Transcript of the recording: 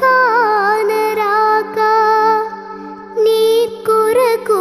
కానరాక నీ కొరకు